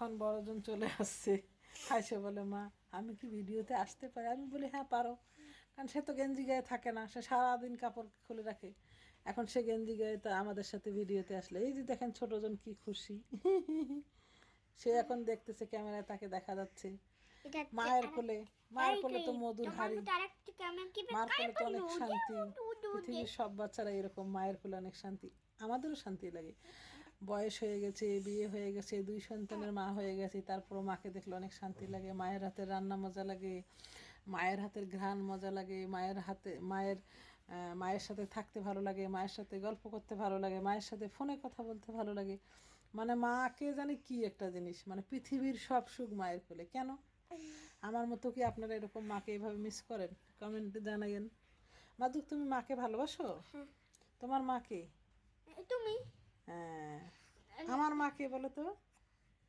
এখন বড়জন চলে আসছে। খাইছে বলে মা আমি কি ভিডিওতে আসতে পারি? আমি বলি হ্যাঁ পারো। কারণ সে তো গেঞ্জি গায়ে থাকে না সে সারাদিন কাপড় খুলে রাখে। এখন সে গেঞ্জি গায়ে তো আমাদের সাথে ভিডিওতে আসলে। এই যে দেখেন ছোটজন কি খুশি। সে এখন দেখতেছে ক্যামেরায় তাকে দেখা যাচ্ছে। মায়ের কোলে মায়ের কোলে তো মধুর হাড়ি। কেমন মার কোলে তো অনেক শান্তি। পৃথিবীর সব বাচ্চারা এরকম মায়ের কোলে অনেক শান্তি। আমাদেরও শান্তি লাগে। বয়স হয়ে গেছে বিয়ে হয়ে গেছে দুই সন্তানের মা হয়ে গেছে তারপরও মাকে দেখলে অনেক শান্তি লাগে মায়ের হাতের রান্না মজা লাগে মায়ের হাতের ঘ্রাণ মজা লাগে মায়ের হাতে মায়ের মায়ের সাথে থাকতে ভালো লাগে মায়ের সাথে গল্প করতে ভালো লাগে মায়ের সাথে ফোনে কথা বলতে ভালো লাগে। মানে মাকে জানি কি একটা জিনিস মানে পৃথিবীর সব সুখ মায়ের কোলে। কেন? আমার মতো কি আপনারা এরকম মাকে এভাবে মিস করেন? কমেন্টে জানাইন মাদুক তুমি মাকে ভালোবাসো? তোমার মাকে তুমি? হ্যাঁ। আমার মাকে বলো তো?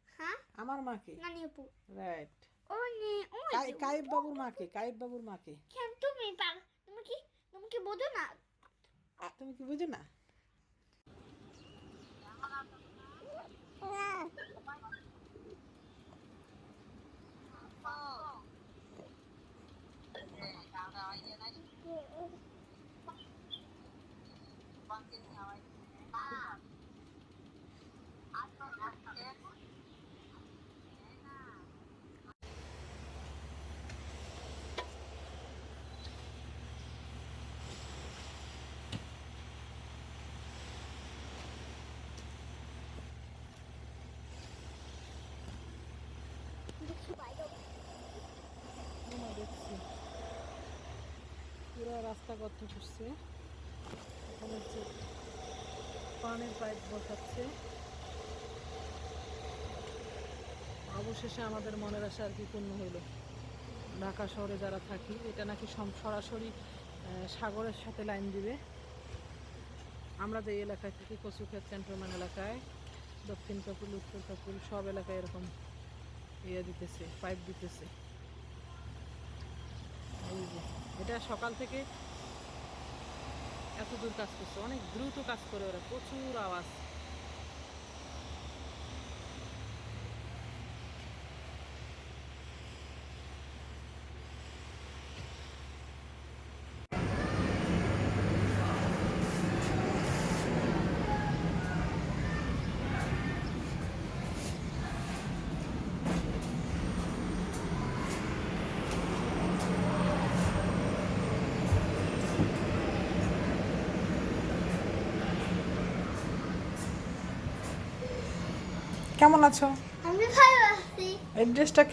হ্যাঁ? আমার নানি আপু রাইট ও নে ও কাইব বাবুর মাকে কাইব বাবুর মাকে। কেন তুমি তুমি কি তুমি কি বোঝো না? তুমি কি বুঝো না? না, দেখছি পুরো রাস্তা গর্ত করছে এখন হচ্ছে পানির পাইপ বসাচ্ছে। অবশেষে আমাদের মনের আশা আর কি পূর্ণ হইল। ঢাকা শহরে যারা থাকি, এটা নাকি সরাসরি সাগরের সাথে লাইন দিবে। আমরা যে এলাকায় থাকি, কচুক্ষেত ক্যান্টনমেন্ট এলাকায়, দক্ষিণ কাপুল, উত্তর কাপুল, সব এলাকায় এরকম ইয়ে দিতেছে, পাইপ দিতেছে। এই যে। এটা সকাল থেকে এত দূর কাজ করছে। অনেক দ্রুত কাজ করে ওরা। প্রচুর আওয়াজ। কেমন আছো? আমি ভালো আছি। এই ড্রেসটাকে